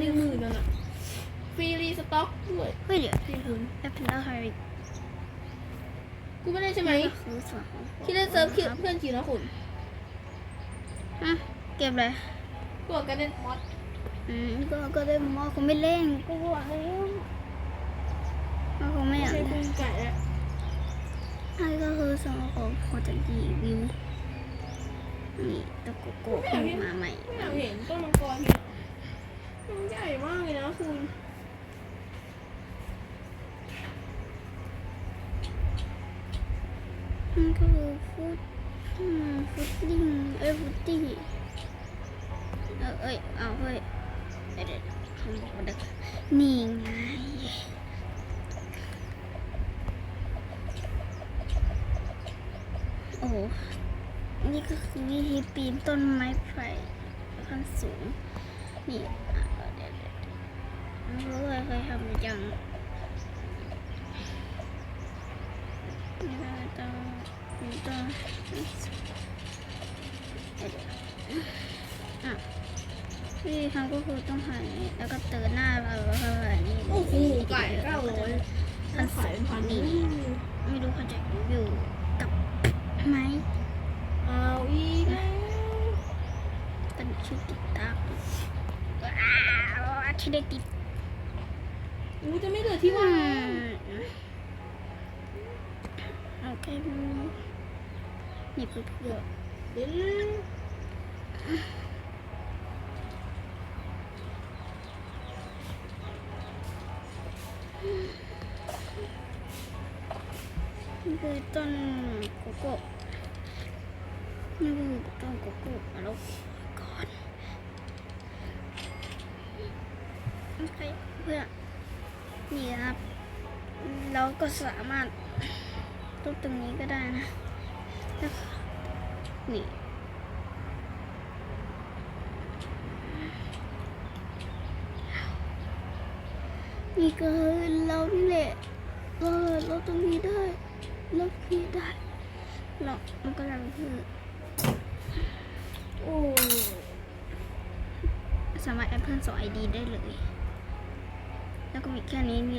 หนึ่งหมื่นนั่นน่ะฟรีรีสต็อกด้วยเฮ้ยเดี๋ยวจริงคุณแอปเปิลไฮริกกูไม่ได้ใช่ไหมคือส่วนของที่เล่นเซิร์ฟคิวเพื่อนคิวนะคุณอะเก็บเลยพวกกันเล่นมอสอืมก็ก็ได้มอคงไม่เล่นกูบอกแล้วก็คงไม่ไม่อยากใช่เล่นคุณไก่แล้วอันนี้ก็คือส่วนของโคจะรีวิวนี่ตะโกโก้ขึ้นมาใหม่ไม่อยากเห็นต้นมังกรเนี่ยมันใหญ่มากเลย นะคุณ มันก็คือฟุตฟุตติ้งเอ้ยฟุตตี้เออเอ้ยเอาเฮ้ยเดี๋ยวเดี๋ยวเขาบอกด็กนี่ไงโอ้นี่ก็คือวิธีปีนต้นไม้ไผ่ขั้นสูงนี่อะเดี๋ยวเดี๋ยวเดี๋ยวไม่รู้เคยทำยัง นี่เราต้งนี่ต้องเดี๋ยวเดี๋ยวอะวิธีทำก็คือต้องหันนี้แล้วก็เตือนหน้าเราแล้วก็หันนี้โอ้โหไก่เก้าร้อยขั้นขายเป็นพันนี่ไม่รู้เขาจะอยู่กับไหมเอาอีกแล้วเป็นชื่อติดตามอ้าวที่ได้ติดอู้จะไม่เหลือที่ว่าง มโอเคนี่เพื่อเพื่อเดี๋ยวนี่คือต้นโกโก้นี่คือต้นโกโก้แล้วก่อนโอเคเพื่อนี่ครับ เราก็สามารถ ทุบตรงนี้ก็ได้นะ นี่นี่ก็คือเรานี่แหละเราเราตรงนี้ได้เราพี่ได้เรามันก็เราคือโอ้สามารถแอดเพื่นสองไอดีได้เลย แล้วก็มีแค่นี้นี่แหละ